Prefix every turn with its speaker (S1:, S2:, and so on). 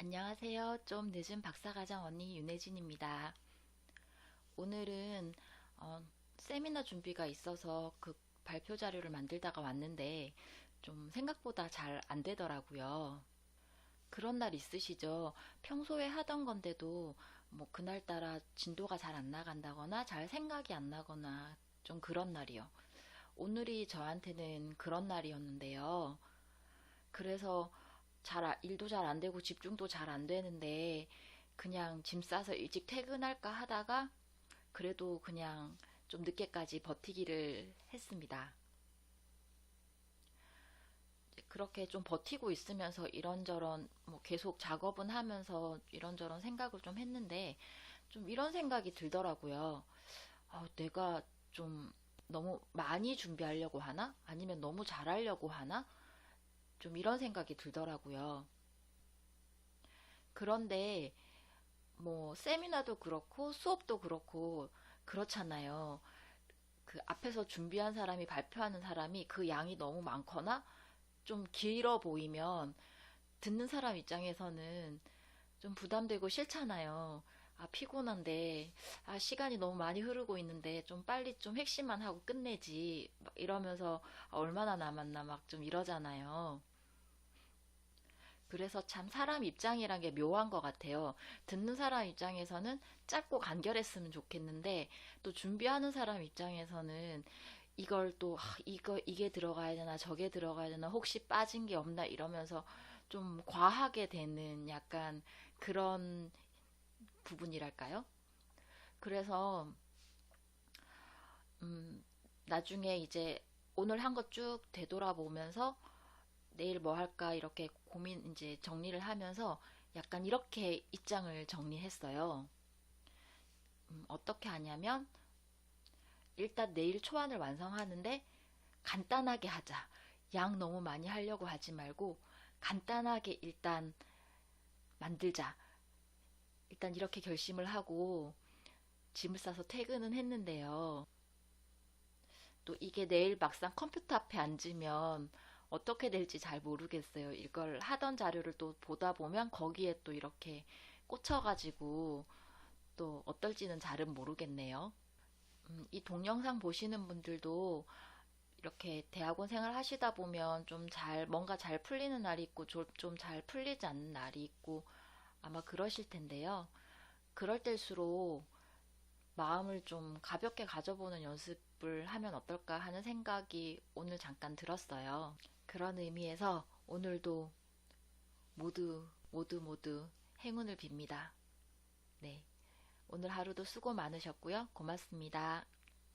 S1: 안녕하세요. 좀 늦은 박사과정 언니 윤혜진입니다. 오늘은 어, 세미나 준비가 있어서 그 발표 자료를 만들다가 왔는데 좀 생각보다 잘 안 되더라고요. 그런 날 있으시죠? 평소에 하던 건데도 뭐 그날따라 진도가 잘 안 나간다거나 잘 생각이 안 나거나 좀 그런 날이요. 오늘이 저한테는 그런 날이었는데요. 그래서 잘, 아- 일도 잘 안 되고 집중도 잘 안 되는데 그냥 짐 싸서 일찍 퇴근할까 하다가 그래도 그냥 좀 늦게까지 버티기를 했습니다. 그렇게 좀 버티고 있으면서 이런저런 뭐 계속 작업은 하면서 이런저런 생각을 좀 했는데 좀 이런 생각이 들더라고요. 아, 내가 좀 너무 많이 준비하려고 하나? 아니면 너무 잘하려고 하나? 좀 이런 생각이 들더라고요. 그런데 뭐 세미나도 그렇고 수업도 그렇고 그렇잖아요. 그 앞에서 준비한 사람이 발표하는 사람이 그 양이 너무 많거나 좀 길어 보이면 듣는 사람 입장에서는 좀 부담되고 싫잖아요. 아, 피곤한데, 아, 시간이 너무 많이 흐르고 있는데, 좀 빨리 좀 핵심만 하고 끝내지. 막 이러면서, 아, 얼마나 남았나 막 좀 이러잖아요. 그래서 참 사람 입장이란 게 묘한 것 같아요. 듣는 사람 입장에서는 짧고 간결했으면 좋겠는데, 또 준비하는 사람 입장에서는 이걸 또, 아, 이거, 이게 들어가야 되나, 저게 들어가야 되나, 혹시 빠진 게 없나, 이러면서 좀 과하게 되는 약간 그런 부분이랄까요? 그래서, 음, 나중에 이제 오늘 한 것 쭉 되돌아보면서 내일 뭐 할까 이렇게 고민 이제 정리를 하면서 약간 이렇게 입장을 정리했어요. 음, 어떻게 하냐면 일단 내일 초안을 완성하는데 간단하게 하자. 양 너무 많이 하려고 하지 말고 간단하게 일단 만들자. 일단 이렇게 결심을 하고 짐을 싸서 퇴근은 했는데요. 또 이게 내일 막상 컴퓨터 앞에 앉으면 어떻게 될지 잘 모르겠어요. 이걸 하던 자료를 또 보다 보면 거기에 또 이렇게 꽂혀가지고 또 어떨지는 잘은 모르겠네요. 음, 이 동영상 보시는 분들도 이렇게 대학원 생활 하시다 보면 좀 잘, 뭔가 잘 풀리는 날이 있고 좀 잘 풀리지 않는 날이 있고 아마 그러실 텐데요. 그럴 때일수록 마음을 좀 가볍게 가져보는 연습을 하면 어떨까 하는 생각이 오늘 잠깐 들었어요. 그런 의미에서 오늘도 모두, 모두, 모두 행운을 빕니다. 네. 오늘 하루도 수고 많으셨고요. 고맙습니다.